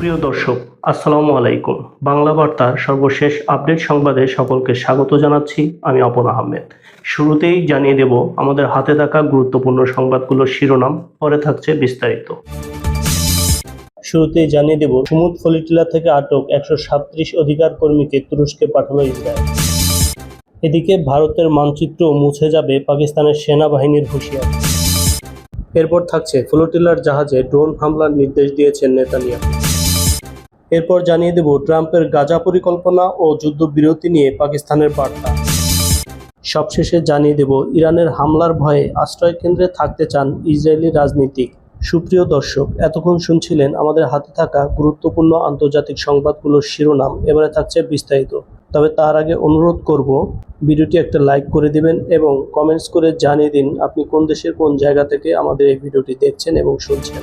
সুপ্রিয় দর্শক, আসসালামু আলাইকুম। বাংলা বার্তার সর্বশেষ আপডেট সংবাদে সকলকে স্বাগত জানাচ্ছি, আমি অপন আহমেদ। শুরুতেই জানিয়ে দেব, আমাদের হাতে থাকা গুরুত্বপূর্ণ সংবাদগুলোর শিরোনাম, পরে থাকছে বিস্তারিত। শুরুতেই জানিয়ে দেব, সুমুদ ফলিটিলা থেকে আটক একশো সাতত্রিশ অধিকার কর্মীকে তুরস্কে পাঠালো ইসরায়েল। এদিকে ভারতের মানচিত্র মুছে যাবে পাকিস্তানের সেনাবাহিনীর হুঁশিয়ারি। এরপর থাকছে ফ্লোটিলার জাহাজে ড্রোন হামলার নির্দেশ দিয়েছেন নেতানিয়াহু। এরপর জানিয়ে দেব ট্রাম্পের গাজা পরিকল্পনা ও যুদ্ধবিরতি নিয়ে পাকিস্তানের বার্তা। সবশেষে জানিয়ে দেব, ইরানের হামলার ভয়ে আশ্রয় কেন্দ্রে থাকতে চান ইসরায়েলি রাজনীতিক। সুপ্রিয় দর্শক, এতক্ষণ শুনছিলেন আমাদের হাতে থাকা গুরুত্বপূর্ণ আন্তর্জাতিক সংবাদগুলোর শিরোনাম, এবারে থাকছে বিস্তারিত। তবে তার আগে অনুরোধ করব, ভিডিওটি একটা লাইক করে দিবেন এবং কমেন্টস করে জানিয়ে দিন আপনি কোন দেশের কোন জায়গা থেকে আমাদের এই ভিডিওটি দেখছেন এবং শুনছেন।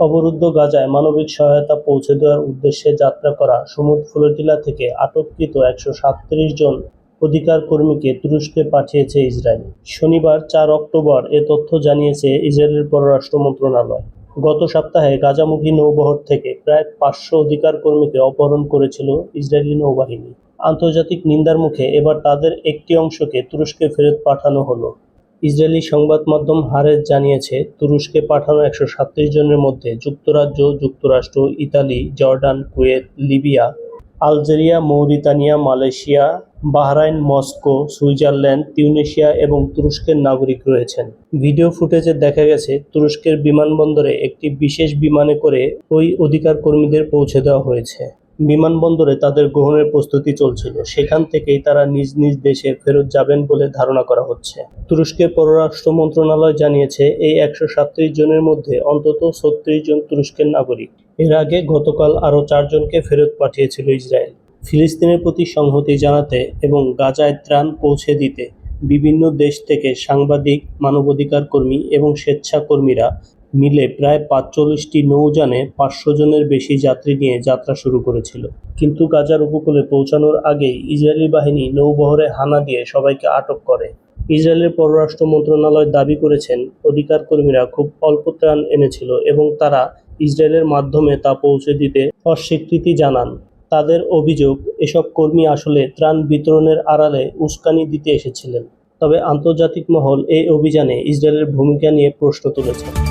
অবরুদ্ধ গাজায় মানবিক সহায়তা পৌঁছে দেওয়ার উদ্দেশ্যে যাত্রা করা সমুদ্র ফ্লোটিলা থেকে আটককৃত একশো সাতত্রিশ জন অধিকার কর্মীকে তুরস্কে পাঠিয়েছে ইসরায়েল। শনিবার চার অক্টোবর এ তথ্য জানিয়েছে ইসরায়েলের পররাষ্ট্র মন্ত্রণালয়। গত সপ্তাহে গাজামুখী নৌবহর থেকে প্রায় পাঁচশো অধিকার কর্মীকে অপহরণ করেছিল ইসরায়েলি নৌবাহিনী। আন্তর্জাতিক নিন্দার মুখে এবার তাদের একটি অংশকে তুরস্কে ফেরত পাঠানো হলো। ইসরায়েলি সংবাদ মাধ্যম হারেজ জানিয়েছে, তুরস্কে পাঠানো একশো সাতত্রিশ জনের মধ্যে যুক্তরাজ্য, যুক্তরাষ্ট্র, Italy, Jordan, Kuwait, Libya, Algeria, Mauritania, Malaysia, Bahrain, Moscow, Switzerland, Tunisia এবং তুরস্কের নাগরিক রয়েছেন। ভিডিও ফুটেজে দেখা গেছে, তুরস্কের বিমানবন্দরে একটি বিশেষ বিমানে করে ওই অধিকার কর্মীদের পৌঁছে দেওয়া হয়েছে। বিমানবন্দরে তাদের গ্রহণের প্রস্তুতি চলছিল। সেখান থেকেই তারা নিজ নিজ দেশে ফেরত যাবেন বলে ধারণা করা হচ্ছে। তুরস্কের পররাষ্ট্র মন্ত্রণালয় জানিয়েছে, এই একশো সাতত্রিশ জনের মধ্যে অন্তত ছত্রিশ জন তুরস্কের নাগরিক। এর আগে গতকাল আরও চারজনকে ফেরত পাঠিয়েছিল ইসরায়েল। ফিলিস্তিনের প্রতি সংহতি জানাতে এবং গাজায় ত্রাণ পৌঁছে দিতে বিভিন্ন দেশ থেকে সাংবাদিক মানবাধিকার কর্মী এবং স্বেচ্ছাকর্মীরা মিলে প্রায় পাঁচচল্লিশটি নৌযানে পাঁচশো জনের বেশি যাত্রী নিয়ে যাত্রা শুরু করেছিল। কিন্তু গাজার উপকূলে পৌঁছানোর আগেই ইসরায়েলি বাহিনী নৌবহরে হানা দিয়ে সবাইকে আটক করে। ইসরায়েলের পররাষ্ট্র মন্ত্রণালয় দাবি করেছেন অধিকার কর্মীরা খুব অল্প ত্রাণ এনেছিল এবং তারা ইসরায়েলের মাধ্যমে তা পৌঁছে দিতে অস্বীকৃতি জানান। তাদের অভিযোগ, এসব কর্মী আসলে ত্রাণ বিতরণের আড়ালে উস্কানি দিতে এসেছিলেন। তবে আন্তর্জাতিক মহল এই অভিযানে ইসরায়েলের ভূমিকা নিয়ে প্রশ্ন তুলেছে।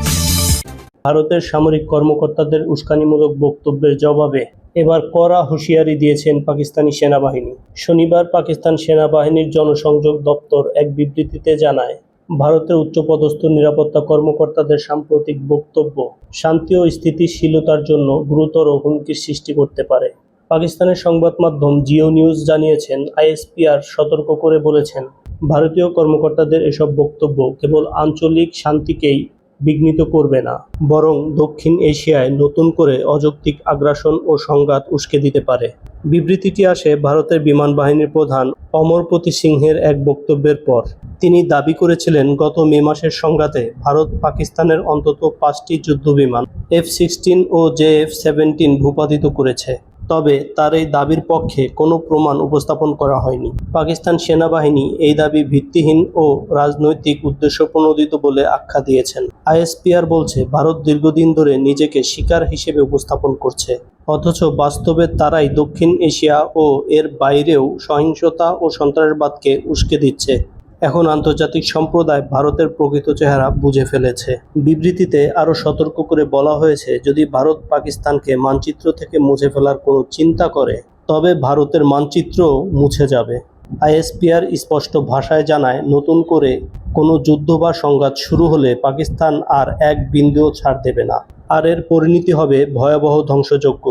ভারতের সামরিক কর্মকর্তাদের উস্কানিমূলক বক্তব্যের জবাবে এবার কড়া হুঁশিয়ারি দিয়েছেন পাকিস্তানি সেনাবাহিনী। শনিবার পাকিস্তান সেনাবাহিনীর জনসংযোগ দপ্তর এক বিবৃতিতে জানায়, ভারতের উচ্চপদস্থ নিরাপত্তা কর্মকর্তাদের সাম্প্রতিক বক্তব্য শান্তি ও স্থিতিশীলতার জন্য গুরুতর হুমকির সৃষ্টি করতে পারে। পাকিস্তানের সংবাদ মাধ্যম জিও নিউজ জানিয়েছেন, আইএসপিআর সতর্ক করে বলেছেন, ভারতীয় কর্মকর্তাদের এসব বক্তব্য কেবল আঞ্চলিক শান্তিকেই বিঘ্নিত করবে না, বরং দক্ষিণ এশিয়ায় নতুন করে অযৌক্তিক আগ্রাসন ও সংঘাত উস্কে দিতে পারে। বিবৃতিটি আসে ভারতের বিমান বাহিনীর প্রধান অমরপতি সিংহের এক বক্তব্যের পর। তিনি দাবি করেছিলেন, গত মে মাসের সংঘাতে ভারত পাকিস্তানের অন্তত পাঁচটি যুদ্ধবিমান এফ সিক্সটিন ও জে এফ সেভেন্টিন ভূপাতিত করেছে। তবে তার এই দাবির পক্ষে কোনো প্রমাণ উপস্থাপন করা হয়নি। পাকিস্তান সেনাবাহিনী এই দাবি ভিত্তিহীন ও রাজনৈতিক উদ্দেশ্য প্রণোদিত বলে আখ্যা দিয়েছেন। আইএসপিআর বলছে, ভারত দীর্ঘদিন ধরে নিজেকে শিকার হিসেবে উপস্থাপন করছে। অথচ বাস্তবে তারাই দক্ষিণ এশিয়া ও এর বাইরেও সহিংসতা ও সন্ত্রাসবাদকে উস্কে দিচ্ছে। এখন আন্তর্জাতিক সম্প্রদায় ভারতের প্রকৃত চেহারা বুঝে ফেলেছে। বিবৃতিতে আরও সতর্ক করে বলা হয়েছে, যদি ভারত পাকিস্তানকে মানচিত্র থেকে মুছে ফেলার কোনো চিন্তা করে, তবে ভারতের মানচিত্র মুছে যাবে। আইএসপিআর স্পষ্ট ভাষায় জানায়, নতুন করে কোনো যুদ্ধ বা সংঘাত শুরু হলে পাকিস্তান আর এক বিন্দুও ছাড় দেবে না। আর এর পরিণতি হবে ভয়াবহ ধ্বংসযজ্ঞ।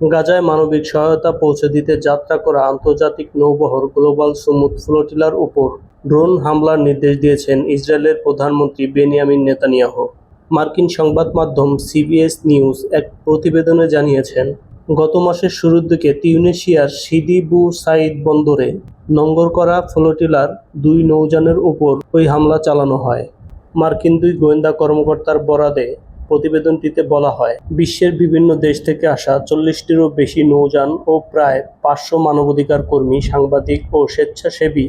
গাজায় মানবিক সহায়তা পৌঁছে দিতে যাত্রা করা আন্তর্জাতিক নৌবহর গ্লোবাল সুমুদ ফ্লোটিলার উপর ড্রোন হামলার নির্দেশ দিয়েছেন ইসরায়েলের প্রধানমন্ত্রী বেনিয়ামিন নেতানিয়াহু। মার্কিন সংবাদ মাধ্যম সিবিএস নিউজ এক প্রতিবেদনে জানিয়েছেন, গত মাসের শুরুর দিকে তিউনেশিয়ার সিদি বু সাইদ বন্দরে নঙ্গর করা ফ্লোটিলার দুই নৌযানের উপর ওই হামলা চালানো হয়। মার্কিন দুই গোয়েন্দা কর্মকর্তার বরাদে প্রতিবেদনটিতে বলা হয়, বিশ্বের বিভিন্ন দেশ থেকে আসা চল্লিশটিরও বেশি নৌযান ও প্রায় পাঁচশো মানবাধিকার কর্মী, সাংবাদিক ও স্বেচ্ছাসেবী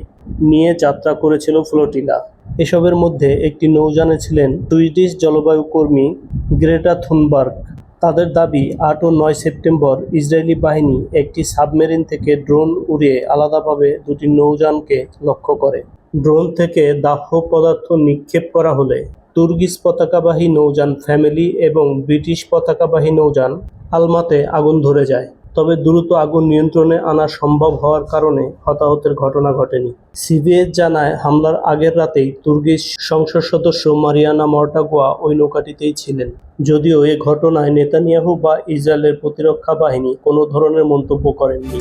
নিয়ে যাত্রা করেছিল ফ্লোটিলা এসবের মধ্যে একটি নৌযানে ছিলেন সুইডিশ জলবায়ু কর্মী গ্রেটা থুনবার্গ। তাদের দাবি, আট ও নয় সেপ্টেম্বর ইসরায়েলি বাহিনী একটি সাবমেরিন থেকে ড্রোন উড়িয়ে আলাদাভাবে দুটি নৌযানকে লক্ষ্য করে। ড্রোন থেকে দাহ্য পদার্থ নিক্ষেপ করা হলে তুর্গিস পতাকাবাহী নৌযান ফ্যামিলি এবং ব্রিটিশ পতাকাবাহী নৌযান আলমাতে আগুন ধরে যায়। তবে দ্রুত আগুন নিয়ন্ত্রণে আনা সম্ভব হওয়ার কারণে হতাহতের ঘটনা ঘটেনি। সিবিএস জানায়, হামলার আগের রাতেই তুর্গিশ সংসদ সদস্য মারিয়ানা মর্টাগোয়া ওই নৌকাটিতেই ছিলেন। যদিও এ ঘটনায় নেতানিয়াহু বা ইসরায়েলের প্রতিরক্ষা বাহিনী কোনো ধরনের মন্তব্য করেননি।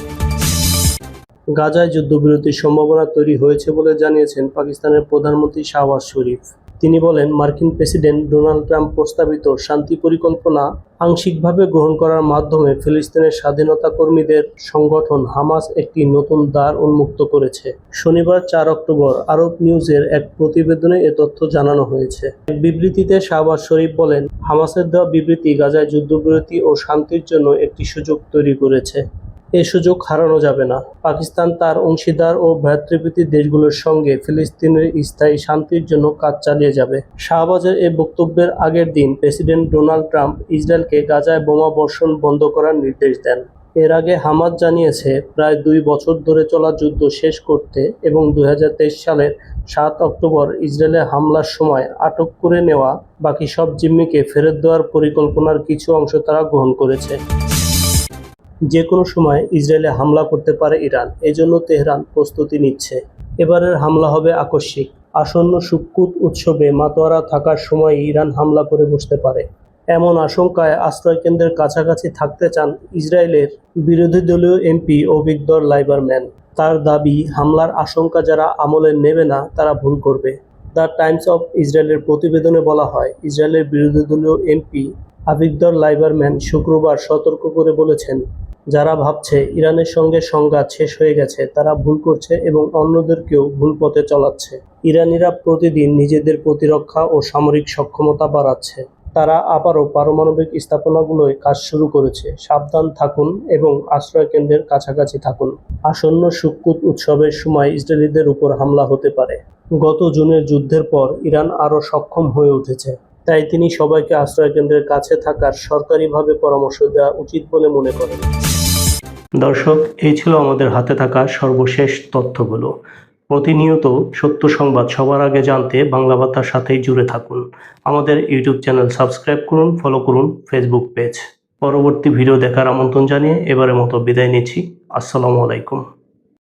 গাজায় যুদ্ধবিরতির সম্ভাবনা তৈরি হয়েছে বলে জানিয়েছেন পাকিস্তানের প্রধানমন্ত্রী শাহবাজ শরীফ। তিনি বলেন, মার্কিন প্রেসিডেন্ট ডোনাল্ড ট্রাম্প প্রস্তাবিত শান্তি পরিকল্পনা আংশিকভাবে গ্রহণ করার মাধ্যমে ফিলিস্তিনের স্বাধীনতা কর্মীদের সংগঠন হামাস একটি নতুন দ্বার উন্মুক্ত করেছে। শনিবার চার অক্টোবর আরব নিউজের এক প্রতিবেদনে এ তথ্য জানানো হয়েছে। এক বিবৃতিতে শাহবাজ শরীফ বলেন, হামাসের দেওয়া বিবৃতি গাজায় যুদ্ধবিরতি ও শান্তির জন্য একটি সুযোগ তৈরি করেছে। এ সুযোগ হারানো যাবে না। পাকিস্তান তার অংশীদার ও ভ্রাতৃপ্রীতি দেশগুলোর সঙ্গে ফিলিস্তিনের স্থায়ী শান্তির জন্য কাজ চালিয়ে যাবে। শাহবাজের এ বক্তব্যের আগের দিন প্রেসিডেন্ট ডোনাল্ড ট্রাম্প ইসরায়েলকে গাজায় বোমা বর্ষণ বন্ধ করার নির্দেশ দেন। এর আগে হামাদ জানিয়েছে, প্রায় দুই বছর ধরে চলা যুদ্ধ শেষ করতে এবং দু হাজার তেইশ সালের সাত অক্টোবর ইসরায়েলে হামলার সময় আটক করে নেওয়া বাকি সব জিম্মিকে ফেরত দেওয়ার পরিকল্পনার কিছু অংশ তারা গ্রহণ করেছে। যে কোনো সময় ইসরায়েলে হামলা করতে পারে ইরান। এজন্য তেহরান প্রস্তুতি নিচ্ছে। এবারের হামলা হবে আকস্মিক। আসন্ন সুকুত উৎসবে মাতোয়ারা থাকার সময় ইরান হামলা করে বসতে পারে। এমন আশঙ্কায় আশ্রয়কেন্দ্রের কাছাকাছি থাকতে চান ইসরায়েলের বিরোধী দলীয় এমপি অভিগদর লাইবারম্যান। তার দাবি, হামলার আশঙ্কা যারা আমলে নেবে না, তারা ভুল করবে। দ্য টাইমস অফ ইসরায়েলের প্রতিবেদনে বলা হয়, ইসরায়েলের বিরোধী দলীয় এমপি আভিগদর লাইবারম্যান শুক্রবার সতর্ক করে বলেছেন, যারা ভাবছে ইরানের সঙ্গে সংঘাত শেষ হয়ে গেছে, তারা ভুল করছে এবং অন্যদেরকেও ভুল পথে চলাচ্ছে। ইরানিরা প্রতিদিন নিজেদের প্রতিরক্ষা ও সামরিক সক্ষমতা বাড়াচ্ছে। তারা আবারও পারমাণবিক স্থাপনাগুলোয় কাজ শুরু করেছে। সাবধান থাকুন এবং আশ্রয়কেন্দ্রের কাছাকাছি থাকুন। আসন্ন সুকুত উৎসবের সময় ইসরায়েলিদের উপর হামলা হতে পারে। গত জুনের যুদ্ধের পর ইরান আরও সক্ষম হয়ে উঠেছে। তাই তিনি সবাইকে আশ্রয়কেন্দ্রের কাছে থাকার সরকারিভাবে পরামর্শ দেওয়া উচিত বলে মনে করেন। দর্শক, এই ছিল আমাদের হাতে থাকা সর্বশেষ তথ্যগুলো। প্রতিনিয়ত সত্য সংবাদ সবার আগে জানতে বাংলা বার্তার সাথেই জুড়ে থাকুন। আমাদের ইউটিউব চ্যানেল সাবস্ক্রাইব করুন, ফলো করুন ফেসবুক পেজ। পরবর্তী ভিডিও দেখার আমন্ত্রণ জানিয়ে এবারের মতো বিদায় নিচ্ছি। আসসালামু আলাইকুম।